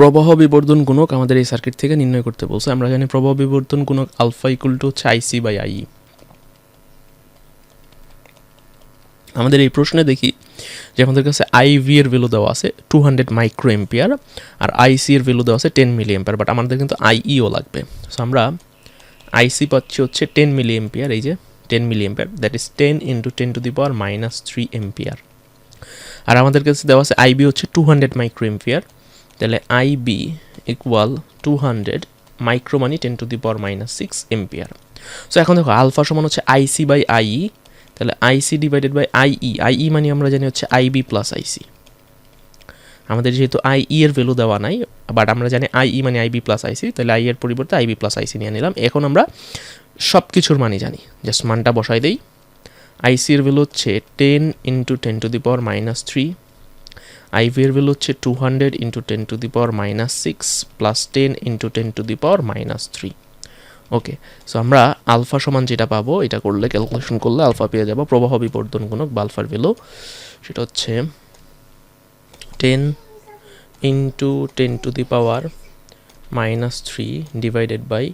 প্রবাহ বিবর্ধন গুণক আমাদের এই সার্কিট থেকে নির্ণয় করতে বলছে। আমরা জানি প্রবাহ বিবর্ধন গুণক আলফা ইকুয়াল টু হচ্ছে আইসি বাই আই আমাদের এই প্রশ্নে দেখি যে আমাদের কাছে আইভি এর ভ্যালু দেওয়া আছে টু হান্ড্রেড মাইক্রো এম্পিয়ার আর আইসি এর ভ্যালু দেওয়া আছে টেন মিলি এম্পিয়ার বাট আমাদের কিন্তু আইইও লাগবে। সো আমরা আইসি পাচ্ছি হচ্ছে টেন মিলি এম্পিয়ার এই যে ten milli ampere that is ten into ten to the power minus three ampere আর আমাদের কাছে দেওয়া আছে আইবি হচ্ছে টু হান্ড্রেড মাইক্রো এম্পিয়ার তাহলে IB equal to hundred micro মানে ten to the power minus six ampere so এখন দেখো alpha সমান হচ্ছে আইসি বাই আইই তাহলে আইসি ডিভাইডেড বাই আইই আইই মানে আমরা জানি হচ্ছে আইবি প্লাস আইসি আমাদের যেহেতু আইই এর ভ্যালু দেওয়া নাই বাট আমরা জানি আইই মানে আইবি প্লাস আইসি তাহলে আই এর পরিবর্তে আইবি প্লাস আইসি নিয়ে নিলাম। এখন আমরা সব কিছুর মানই জানি। জাস্ট মানটা বসাই দেই। আইসি এর ভ্যালু হচ্ছে ten into ten to the power minus three IB এর ভ্যালু হচ্ছে two hundred into ten to the power minus six plus ten into ten to the power minus three okay so আমরা alpha সমান যেটা পাবো, এটা করলে calculation করলে alpha পেয়ে যাব প্রবাহ বিবর্ধন গুণক বা আলফার ভ্যালু সেটা হচ্ছে ten into ten to the power minus three divided by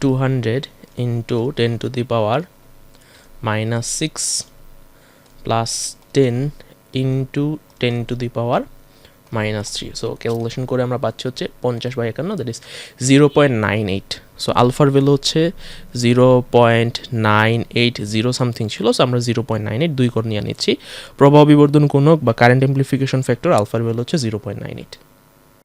two hundred into ten to the power minus six plus ten into ten to the power minus three so calculation করে আমরা পাচ্ছি হচ্ছে পঞ্চাশ by একান্ন that is zero point nine eight so আলফার value হচ্ছে zero point nine eight zero something ছিল so আমরা জিরো পয়েন্ট নাইন এইট দুই করে নিয়ে নিচ্ছি। প্রভাব বিবর্ধন গুণক বা কারেন্ট এমপ্লিফিকেশন ফ্যাক্টর আলফার ভ্যালু হচ্ছে জিরো পয়েন্ট নাইন এইট